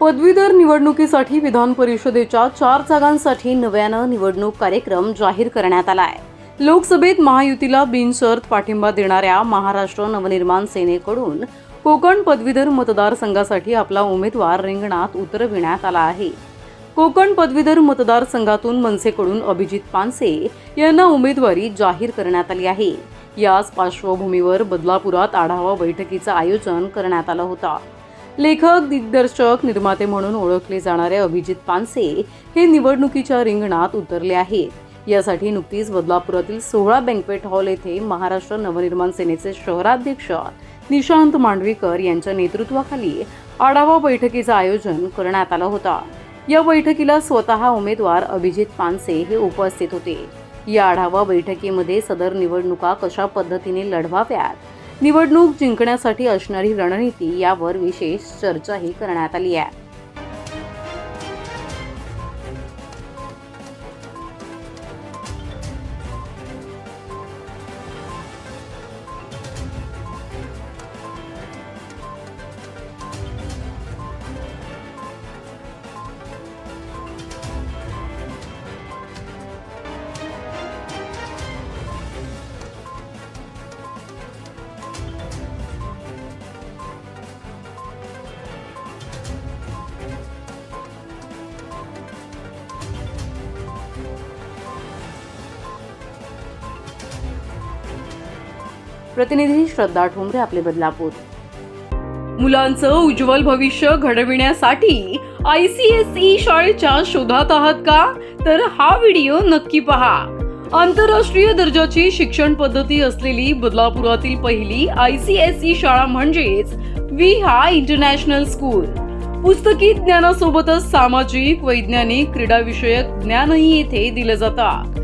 पदवीधर निवडणुकीसाठी विधान परिषदेच्या चार जागांसाठी नव्यानं निवडणूक कार्यक्रम जाहीर करण्यात आलाय. लोकसभेत महायुतीला बिनशर्त पाठिंबा देणाऱ्या महाराष्ट्र नवनिर्माण सेनेकडून कोकण पदवीधर मतदारसंघासाठी आपला उमेदवार रिंगणात उतरविण्यात आला आहे. कोकण पदवीधर मतदारसंघातून मनसेकडून अभिजित पानसे यांना उमेदवारी जाहीर करण्यात आली आहे. याच पार्श्वभूमीवर बदलापुरात आढावा बैठकीचं आयोजन करण्यात आलं होतं. लेखक दिग्दर्शक निर्माते म्हणून ओळखले जाणारे अभिजित पानसे हे निवडणुकीच्या रिंगणात उतरले आहेत. यासाठी नुकतीच बदलापुरातील सोहळा बँकवेट हॉल येथे महाराष्ट्र नवनिर्माण सेनेचे शहराध्यक्ष निशांत मांडवीकर यांच्या नेतृत्वाखाली आढावा बैठकीचं आयोजन करण्यात आलं होतं. या बैठकीला स्वतः उमेदवार अभिजित पानसे हे उपस्थित होते. या आढावा बैठकीमध्ये सदर निवडणुका कशा पद्धतीने लढवाव्यात निवडणूक जिंकण्यासाठी असणारी रणनीती यावर विशेष चर्चाही करण्यात आली आहे. प्रतिनिधी श्रद्धा ठोंबरे आपले बदलापूर. मुलांचं उज्ज्वल भविष्य घडविण्यासाठी आय सी एस ई शाळेच्या शोधात आहात का? तर हा व्हिडिओ नक्की पहा. आंतरराष्ट्रीय दर्जाची शिक्षण पद्धती असलेली बदलापुरातील पहिली आय सी एस ई शाळा म्हणजेच विहा इंटरनॅशनल स्कूल. पुस्तकी ज्ञानासोबतच सामाजिक वैज्ञानिक क्रीडा विषयक ज्ञानही येथे दिलं जातात